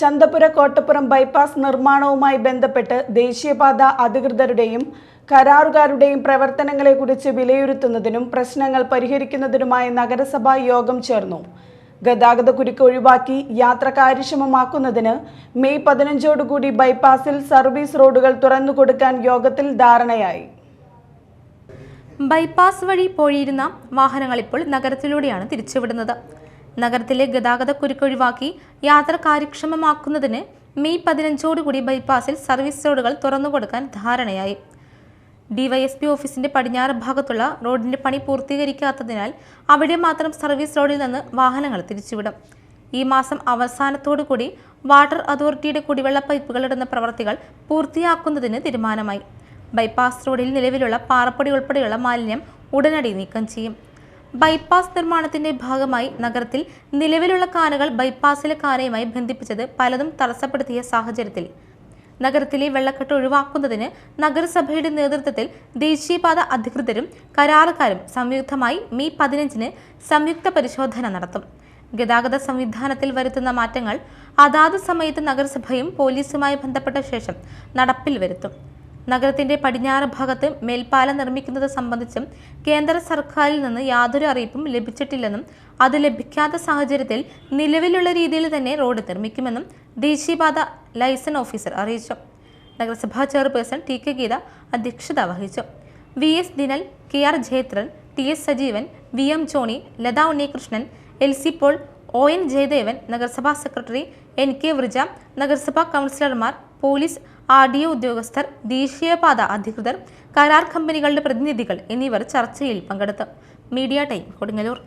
Chandapura Kottappuram bypass നിർമ്മാണവുമായി ബന്ധപ്പെട്ട് ദേശീയപാത അധികൃതരുടെയും കരാറുകാരുടെയും പ്രവർത്തനങ്ങളെക്കുറിച്ച് വിലയിരുത്തുന്നതിനും പ്രശ്നങ്ങൾ പരിഹരിക്കുന്നതിനുമായി നഗരസഭാ യോഗം ചേർന്നു. ഗതാഗത കുരുക്ക് ഒഴിവാക്കി യാത്ര കാര്യക്ഷമമാക്കുന്നതിന് മെയ് പതിനഞ്ചോടുകൂടി ബൈപ്പാസിൽ സർവീസ് റോഡുകൾ തുറന്നുകൊടുക്കാൻ യോഗത്തിൽ ധാരണയായി. ബൈപ്പാസ് വഴി പോയിരുന്ന വാഹനങ്ങൾ ഇപ്പോൾ നഗരത്തിലൂടെയാണ് തിരിച്ചുവിടുന്നത്. നഗരത്തിലെ ഗതാഗത കുരുക്കൊഴിവാക്കി യാത്ര കാര്യക്ഷമമാക്കുന്നതിന് മെയ് പതിനഞ്ചോടുകൂടി ബൈപ്പാസിൽ സർവീസ് റോഡുകൾ തുറന്നുകൊടുക്കാൻ ധാരണയായി. ഡിവൈഎസ്പി ഓഫീസിന്റെ പടിഞ്ഞാറ് ഭാഗത്തുള്ള റോഡിന്റെ പണി പൂർത്തീകരിക്കാത്തതിനാൽ അവിടെ മാത്രം സർവീസ് റോഡിൽ നിന്ന് വാഹനങ്ങൾ തിരിച്ചുവിടും. ഈ മാസം അവസാനത്തോടുകൂടി വാട്ടർ അതോറിറ്റിയുടെ കുടിവെള്ള പൈപ്പുകൾ ഇടുന്ന പ്രവർത്തികൾ പൂർത്തിയാക്കുന്നതിന് തീരുമാനമായി. ബൈപ്പാസ് റോഡിൽ നിലവിലുള്ള പാറപ്പൊടി ഉൾപ്പെടെയുള്ള മാലിന്യം ഉടനടി നീക്കം ചെയ്യും. ബൈപ്പാസ് നിർമ്മാണത്തിന്റെ ഭാഗമായി നഗരത്തിൽ നിലവിലുള്ള കാനകൾ ബൈപ്പാസിലെ കാനയുമായി ബന്ധിപ്പിച്ചത് പലതും തടസ്സപ്പെടുത്തിയ സാഹചര്യത്തിൽ. നഗരത്തിലെ വെള്ളക്കെട്ട് ഒഴിവാക്കുന്നതിന് നഗരസഭയുടെ നേതൃത്വത്തിൽ ദേശീയപാത അധികൃതരും കരാറുകാരും സംയുക്തമായി മെയ് പതിനഞ്ചിന് സംയുക്ത പരിശോധന നടത്തും. ഗതാഗത സംവിധാനത്തിൽ വരുത്തുന്ന മാറ്റങ്ങൾ അതാത് സമയത്ത് നഗരസഭയും പോലീസുമായി ബന്ധപ്പെട്ട ശേഷം നടപ്പിൽ വരുത്തും. നഗരത്തിന്റെ പടിഞ്ഞാറ് ഭാഗത്ത് മേൽപ്പാലം നിർമ്മിക്കുന്നത് സംബന്ധിച്ചും കേന്ദ്ര സർക്കാരിൽ നിന്ന് യാതൊരു അറിയിപ്പും ലഭിച്ചിട്ടില്ലെന്നും അത് ലഭിക്കാത്ത സാഹചര്യത്തിൽ നിലവിലുള്ള രീതിയിൽ തന്നെ റോഡ് നിർമ്മിക്കുമെന്നും ദേശീയപാത ലൈസൻ ഓഫീസർ അറിയിച്ചു. നഗരസഭാ ചെയർപേഴ്സൺ ടി കെ ഗീത അധ്യക്ഷത വഹിച്ചു. V S Dinal K R Jayathran T S Sajeevan V M Johny Latha Unnikrishnan L C Paul O N Jayadevan നഗരസഭാ സെക്രട്ടറി എൻ കെ വൃജ നഗരസഭാ കൗൺസിലർമാർ പോലീസ് ആർ ഡി ഒ ഉദ്യോഗസ്ഥർ ദേശീയപാത അധികൃതർ കരാർ കമ്പനികളുടെ പ്രതിനിധികൾ എന്നിവർ ചർച്ചയിൽ പങ്കെടുത്തു. Media time Kodungallur.